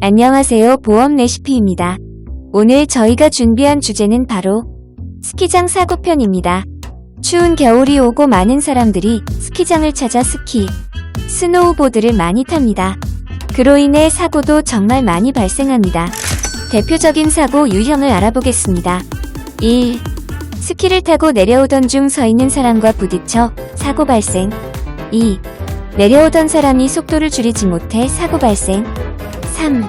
안녕하세요. 보험 레시피입니다. 오늘 저희가 준비한 주제는 바로 스키장 사고편입니다. 추운 겨울이 오고 많은 사람들이 스키장을 찾아 스키, 스노우보드를 많이 탑니다. 그로 인해 사고도 정말 많이 발생합니다. 대표적인 사고 유형을 알아보겠습니다. 1. 스키를 타고 내려오던 중 서 있는 사람과 부딪혀 사고 발생. 2. 내려오던 사람이 속도를 줄이지 못해 사고 발생. 3.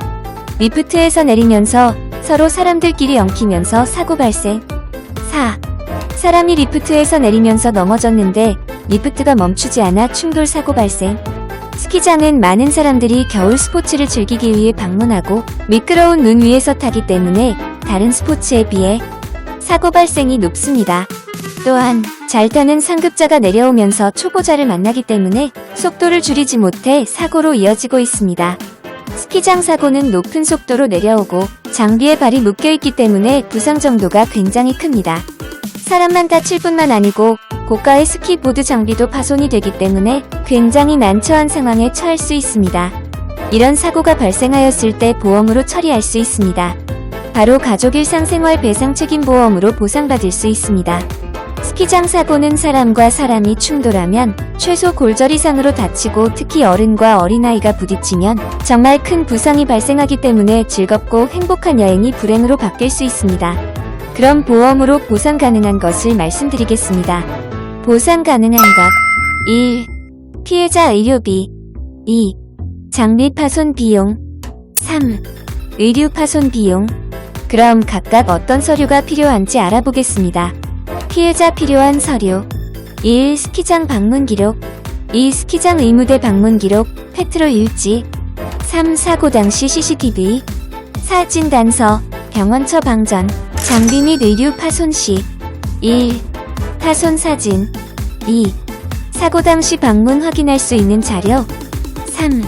리프트에서 내리면서 서로 사람들끼리 엉키면서 사고 발생. 4. 사람이 리프트에서 내리면서 넘어졌는데 리프트가 멈추지 않아 충돌 사고 발생. 스키장은 많은 사람들이 겨울 스포츠를 즐기기 위해 방문하고 미끄러운 눈 위에서 타기 때문에 다른 스포츠에 비해 사고 발생이 높습니다. 또한 잘 타는 상급자가 내려오면서 초보자를 만나기 때문에 속도를 줄이지 못해 사고로 이어지고 있습니다. 스키장 사고는 높은 속도로 내려오고 장비에 발이 묶여있기 때문에 부상 정도가 굉장히 큽니다. 사람만 다칠 뿐만 아니고 고가의 스키보드 장비도 파손이 되기 때문에 굉장히 난처한 상황에 처할 수 있습니다. 이런 사고가 발생하였을 때 보험으로 처리할 수 있습니다. 바로 가족 일상생활 배상 책임 보험으로 보상받을 수 있습니다. 스키장 사고는 사람과 사람이 충돌하면 최소 골절 이상으로 다치고 특히 어른과 어린아이가 부딪히면 정말 큰 부상이 발생하기 때문에 즐겁고 행복한 여행이 불행으로 바뀔 수 있습니다. 그럼 보험으로 보상 가능한 것을 말씀드리겠습니다. 보상 가능한 것 1. 피해자 의료비 2. 장비 파손 비용 3. 의류 파손 비용 그럼 각각 어떤 서류가 필요한지 알아보겠습니다. 피해자 필요한 서류 1. 스키장 방문 기록 2. 스키장 의무대 방문 기록 페트롤 일지 3. 사고 당시 CCTV 4. 진단서 병원 처 방전 장비 및 의류 파손 시 1. 파손 사진 2. 사고 당시 방문 확인할 수 있는 자료 3.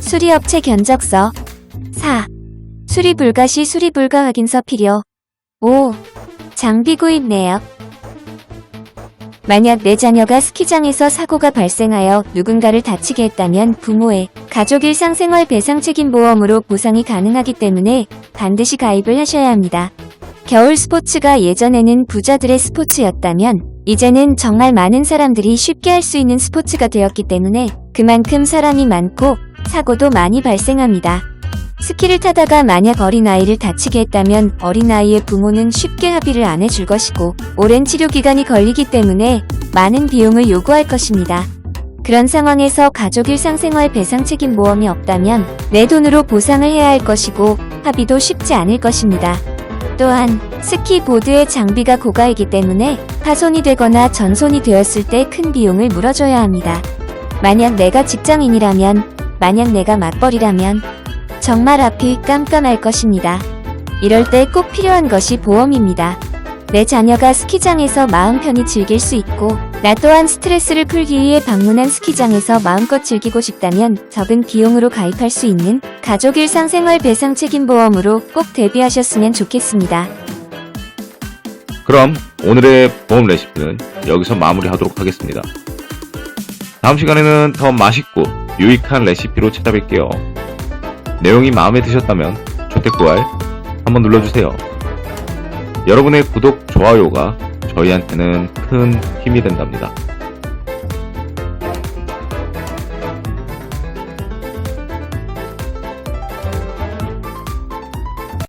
수리업체 견적서 4. 수리 불가 시 수리 불가 확인서 필요 5. 장비 구입 내역 만약 내 자녀가 스키장에서 사고가 발생하여 누군가를 다치게 했다면 부모의 가족 일상생활 배상 책임 보험으로 보상이 가능하기 때문에 반드시 가입을 하셔야 합니다. 겨울 스포츠가 예전에는 부자들의 스포츠였다면 이제는 정말 많은 사람들이 쉽게 할 수 있는 스포츠가 되었기 때문에 그만큼 사람이 많고 사고도 많이 발생합니다. 스키를 타다가 만약 어린아이를 다치게 했다면 어린아이의 부모는 쉽게 합의를 안 해줄 것이고 오랜 치료 기간이 걸리기 때문에 많은 비용을 요구할 것입니다. 그런 상황에서 가족 일상생활 배상 책임 보험이 없다면 내 돈으로 보상을 해야 할 것이고 합의도 쉽지 않을 것입니다. 또한 스키 보드의 장비가 고가이기 때문에 파손이 되거나 전손이 되었을 때 큰 비용을 물어줘야 합니다. 만약 내가 직장인이라면, 만약 내가 맞벌이라면 정말 앞이 깜깜할 것입니다. 이럴 때 꼭 필요한 것이 보험입니다. 내 자녀가 스키장에서 마음 편히 즐길 수 있고, 나 또한 스트레스를 풀기 위해 방문한 스키장에서 마음껏 즐기고 싶다면 적은 비용으로 가입할 수 있는 가족 일상생활 배상 책임 보험으로 꼭 대비하셨으면 좋겠습니다. 그럼 오늘의 보험 레시피는 여기서 마무리하도록 하겠습니다. 다음 시간에는 더 맛있고 유익한 레시피로 찾아뵐게요. 내용이 마음에 드셨다면 조태구알 한번 눌러주세요. 여러분의 구독, 좋아요가 저희한테는 큰 힘이 된답니다.